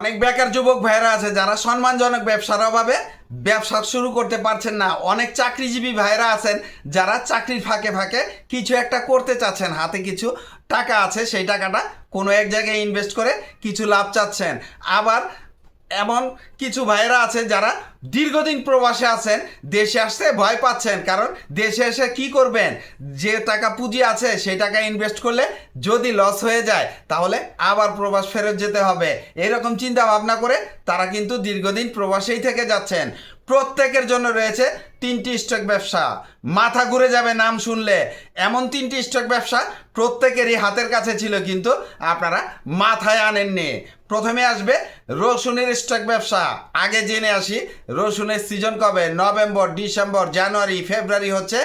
অনেক বেকার যুবক ভাইরা আছে, যারা সম্মানজনক ব্যবসার অভাবে ব্যবসা শুরু করতে পারছেন না। অনেক চাকরিজীবী ভাইরা আছেন, যারা চাকরির ফাঁকে ফাঁকে কিছু একটা করতে চাচ্ছেন। হাতে কিছু টাকা আছে, সেই টাকাটা কোনো এক জায়গায় ইনভেস্ট করে কিছু লাভ চাচ্ছেন। আবার এমন কিছু ভাইয়েরা আছেন যারা দীর্ঘদিন প্রবাসে আছেন, দেশে আসতে ভয় পাচ্ছেন। কারণ দেশে এসে কি করবেন? যে টাকা পুঁজি আছে, সেই টাকা ইনভেস্ট করলে যদি লস হয়ে যায়, তাহলে আবার প্রবাস ফেরত যেতে হবে। এরকম চিন্তা ভাবনা করে তারা কিন্তু দীর্ঘদিন প্রবাসেই থেকে যাচ্ছেন। প্রত্যেকের জন্য রয়েছে তিনটি স্টক ব্যবসা। মাথা ঘুরে যাবে নাম শুনলে। এমন তিনটি স্টক ব্যবসা প্রত্যেকেরই হাতের কাছে ছিল কিন্তু আপনারা মাথায় আনেননি। প্রথমে আসবে রসুনের স্টক ব্যবসা। আগে জেনে আসি, রসুনের সিজন কবে? নভেম্বর, ডিসেম্বর, জানুয়ারি, ফেব্রুয়ারি হচ্ছে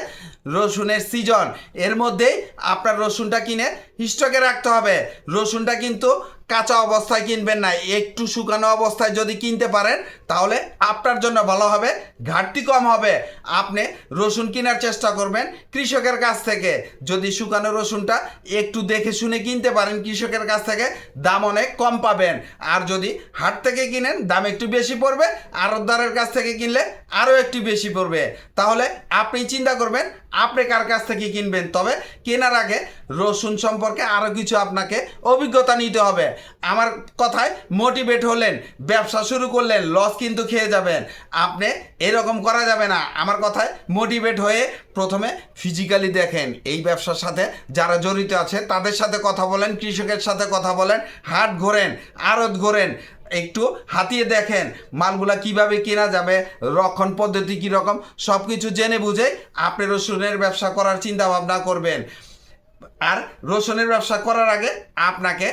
রসুনের সিজন। এর মধ্যেই আপনার রসুনটা কিনে স্টকে রাখতে হবে। রসুনটা কিন্তু কাঁচা অবস্থায় কিনবেন না, একটু শুকানো অবস্থায় যদি কিনতে পারেন, তাহলে আপনার জন্য ভালো হবে, ঘাটতি কম হবে। আপনি রসুন কেনার চেষ্টা করবেন কৃষকের কাছ থেকে। যদি শুকানো রসুনটা একটু দেখে শুনে কিনতে পারেন কৃষকের কাছ থেকে, দাম অনেক কম পাবেন। আর যদি হাট থেকে কিনেন, দাম একটু বেশি পড়বে, আড়তদারের কাছ থেকে কিনলে আরও একটু বেশি পড়বে। তাহলে আপনি চিন্তা করবেন আপনি কার কাছ থেকে কিনবেন? তবে কেনার আগে রসুন সম্পর্কে আরও কিছু আপনাকে অভিজ্ঞতা নিতে হবে। আমার কথায় মোটিভেট হলেন, ব্যবসা শুরু করলেন লস কিন্তু খেয়ে যাবেন। আপনি এরকম করা যাবে না। আমার কথায় মোটিভেট হয়ে প্রথমে ফিজিক্যালি দেখেন। এই ব্যবসার সাথে যারা জড়িত আছে, তাদের সাথে কথা বলেন, কৃষকের সাথে কথা বলেন, হাট ঘোরেন, আড়ত ঘোরেন। একটু হাতিয়ে দেখেন মালগুলা কীভাবে কেনা যাবে, রক্ষণ পদ্ধতি কীরকম সব কিছু জেনে বুঝে আপনি রসুনের ব্যবসা করার চিন্তা ভাবনা করবেন। আর রসুনের ব্যবসা করার আগে আপনাকে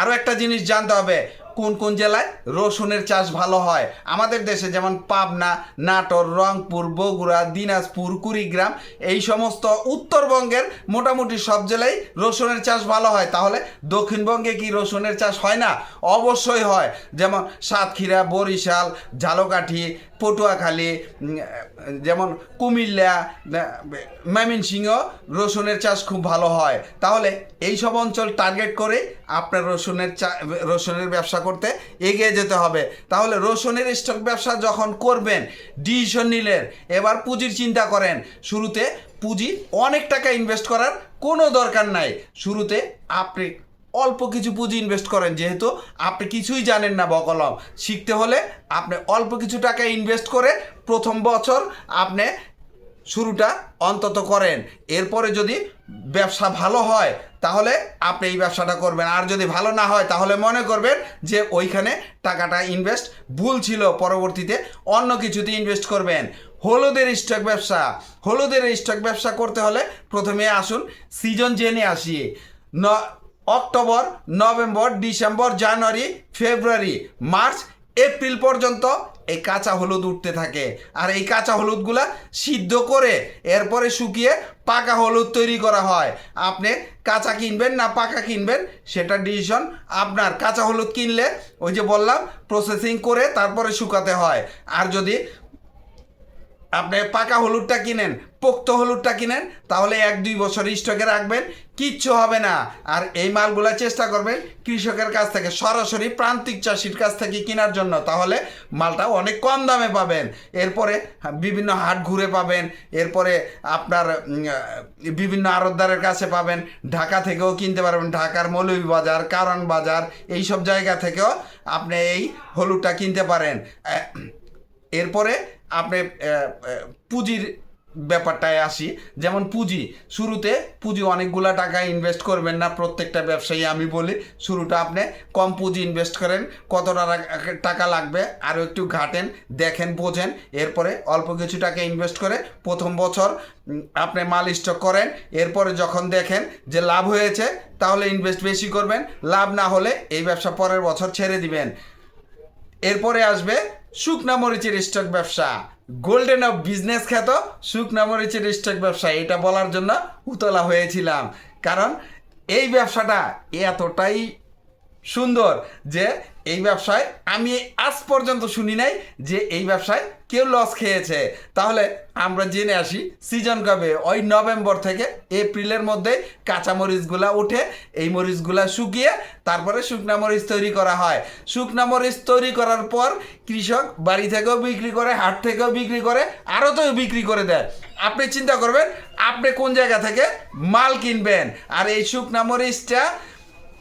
আরও একটা জিনিস জানতে হবে কোন কোন জেলায় রসুনের চাষ ভালো হয়? আমাদের দেশে যেমন পাবনা, নাটোর, রংপুর, বগুড়া, দিনাজপুর, কুড়িগ্রাম, এই সমস্ত উত্তরবঙ্গের মোটামুটি সব জেলায় রসুনের চাষ ভালো হয়। তাহলে দক্ষিণবঙ্গে কি রসুনের চাষ হয় না? অবশ্যই হয়। যেমন সাতক্ষীরা, বরিশাল, ঝালকাঠি, পটুয়াখালী যেমন কুমিল্লা ময়মনসিংহ রসুনের চাষ খুব ভালো হয়। তাহলে এই সব অঞ্চল টার্গেট করে আপনার রসুনের চা, রসুনের ব্যবসা করতে এগিয়ে যেতে হবে। তাহলে রসুনের স্টক ব্যবসা যখন করবেন ডিসিশন নিলেন, এবার পুঁজির চিন্তা করেন। শুরুতে পুঁজি অনেক টাকা ইনভেস্ট করার কোনো দরকার নাই। শুরুতে আপনি অল্প কিছু পুঁজি ইনভেস্ট করেন, যেহেতু আপনি কিছুই জানেন না বকলম। শিখতে হলে আপনি অল্প কিছু টাকা ইনভেস্ট করে প্রথম বছর আপনি শুরুটা অন্তত করেন। এরপরে যদি ব্যবসা ভালো হয়, তাহলে আপনি এই ব্যবসাটা করবেন। আর যদি ভালো না হয়, তাহলে মনে করবেন যে ওইখানে টাকাটা ইনভেস্ট ভুল ছিল, পরবর্তীতে অন্য কিছুতে ইনভেস্ট করবেন। হলুদের স্টক ব্যবসা। হলুদের স্টক ব্যবসা করতে হলে প্রথমে আসুন সিজন জেনে আসি। ন, October, November, December, January, February, March, April পর্যন্ত এই কাঁচা হলুদ উঠতে থাকে। আর এই কাঁচা হলুদগুলা সিদ্ধ করে এরপরে শুকিয়ে পাকা হলুদ তৈরি করা হয়। আপনি কাঁচা কিনবেন না পাকা কিনবেন, সেটা ডিসিশন আপনার। কাঁচা হলুদ কিনলে ওই যে বললাম প্রসেসিং করে তারপরে শুকাতে হয়। আর যদি আপনি পাকা হলুদটা কিনেন পোক্ত হলুদটা কিনেন, তাহলে এক দুই বছর স্টকে রাখবেন, কিচ্ছু হবে না। আর এই মালগুলা চেষ্টা করবেন কৃষকের কাছ থেকে, সরাসরি প্রান্তিক চাষির কাছ থেকে কেনার জন্য, তাহলে মালটা অনেক কম দামে পাবেন। এরপরে বিভিন্ন হাট ঘুরে পাবেন, এরপরে আপনার বিভিন্ন আড়তদারের কাছে পাবেন, ঢাকা থেকেও কিনতে পারবেন, ঢাকার মৌলভী বাজার কারণ বাজার এইসব জায়গা থেকেও আপনি এই হলুদটা কিনতে পারেন। এরপরে আপনি পুঁজির ব্যাপারটায় আসি। যেমন পুঁজি, শুরুতে পুঁজি অনেকগুলা টাকা ইনভেস্ট করবেন না, প্রত্যেকটা ব্যবসায়ী আমি বলি, শুরুটা আপনি কম পুঁজি ইনভেস্ট করেন কত টাকা- লাগবে আরও একটু ঘাটেন, দেখেন, বোঝেন, এরপরে অল্প কিছু টাকা ইনভেস্ট করে প্রথম বছর আপনি মাল স্টক করেন, এরপরে যখন দেখেন যে লাভ হয়েছে, তাহলে ইনভেস্ট বেশি করবেন, লাভ না হলে এই ব্যবসা পরের বছর ছেড়ে দিবেন। এরপরে আসবে শুকনা মরিচের স্টক ব্যবসা। গোল্ডেন অফ বিজনেস খ্যাত শুকনা মরিচের স্টক ব্যবসা এটা বলার জন্য উতলা হয়েছিলাম। কারণ এই ব্যবসাটা এতটাই সুন্দর যে এই ব্যবসায় আমি আজ পর্যন্ত শুনি নাই যে এই ব্যবসায় কেউ লস খেয়েছে। তাহলে আমরা জেনে আসি সিজন কবে? ওই নভেম্বর থেকে এপ্রিলের মধ্যে কাঁচা মরিচগুলা উঠে এই মরিচগুলা শুকিয়ে তারপরে শুকনা মরিচ তৈরি করা হয়। শুকনা মরিচ তৈরি করার পর কৃষক বাড়ি থেকেও বিক্রি করে, হাট থেকেও বিক্রি করে আরও তো বিক্রি করে দেয়। আপনি চিন্তা করবেন, আপনি কোন জায়গা থেকে মাল কিনবেন? আর এই শুকনা মরিচটা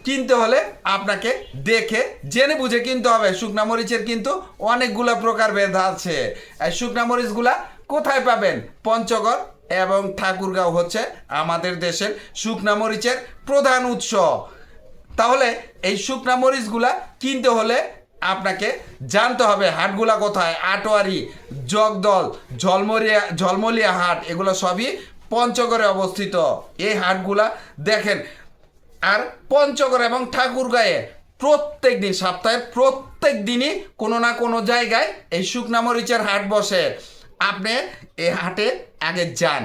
কিনতে হলে আপনাকে দেখে, জেনে বুঝে কিনতে হবে। শুকনা মরিচের কিন্তু অনেকগুলো প্রকার ভেদ আছে। এই শুকনা মরিচগুলা কোথায় পাবেন? পঞ্চগড় এবং ঠাকুরগাঁও হচ্ছে আমাদের দেশের শুকনা মরিচের প্রধান উৎস। তাহলে এই শুকনা মরিচগুলা কিনতে হলে আপনাকে জানতে হবে হাটগুলা কোথায়। আটোয়ারি, জগদল, ঝলমরিয়া, ঝলমলিয়া হাট, এগুলো সবই পঞ্চগড়ে অবস্থিত। এই হাটগুলা দেখেন আর পঞ্চগড় এবং ঠাকুরগাঁয়ে প্রত্যেক দিন, সপ্তাহের প্রত্যেক দিনই কোনো না কোনো জায়গায় এই শুকনা মরিচের হাট বসে। আপনি এই হাটে আগে যান।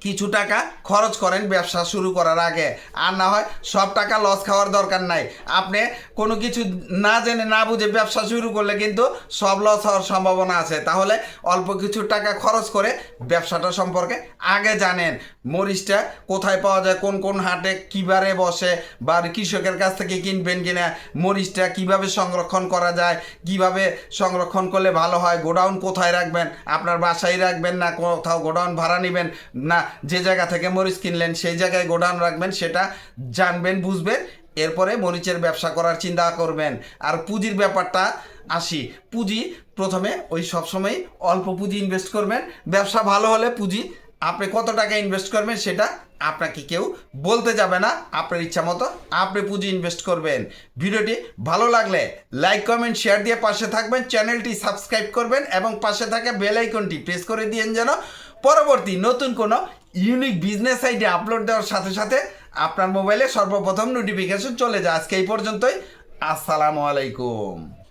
কিছু টাকা খরচ করেন ব্যবসা শুরু করার আগে। আর না হয় সব টাকা লস খাওয়ার দরকার নাই। আপনি কোনো কিছু না জেনে, না বুঝে ব্যবসা শুরু করলে কিন্তু সব লস হওয়ার সম্ভাবনা আছে। তাহলে অল্প কিছু টাকা খরচ করে ব্যবসাটা সম্পর্কে আগে জানেন। মরিচটা কোথায় পাওয়া যায়, কোন কোন হাটে কিবারে বসে, বা কৃষকের কাছ থেকে কিনবেন কিনা, মরিচটা কীভাবে সংরক্ষণ করা যায়, কীভাবে সংরক্ষণ করলে ভালো হয়, গোডাউন কোথায় রাখবেন, আপনার বাসায় রাখবেন না, কোথাও গোডাউন ভাড়া নেবেন, না যে জায়গা থেকে মরিচ কিনলেন, সেই জায়গায় গোডাউন রাখবেন, সেটা জানবেন, বুঝবেন, এরপরে মরিচের ব্যবসা করার চিন্তা করবেন। আর পুঁজির ব্যাপারটা আসি। পুঁজি প্রথমে ওই সবসময় অল্প পুঁজি ইনভেস্ট করবেন। ব্যবসা ভালো হলে পুঁজি, আপনি কত টাকা ইনভেস্ট করবেন সেটা আপনাকে কেউ বলতে যাবে না। আপনার ইচ্ছা মতো আপনি পুঁজি ইনভেস্ট করবেন। ভিডিওটি ভালো লাগলে লাইক কমেন্ট শেয়ার দিয়ে পাশে থাকবেন। চ্যানেলটি সাবস্ক্রাইব করবেন এবং পাশে থাকা বেল আইকনটি প্রেস করে দিয়েন যেন পরবর্তী নতুন কোনো ইউনিক বিজনেস সাইটে আপলোড দেওয়ার সাথে সাথে আপনার মোবাইলে সর্বপ্রথম নোটিফিকেশন চলে যায়। আজকে এই পর্যন্তই। আসসালামু আলাইকুম।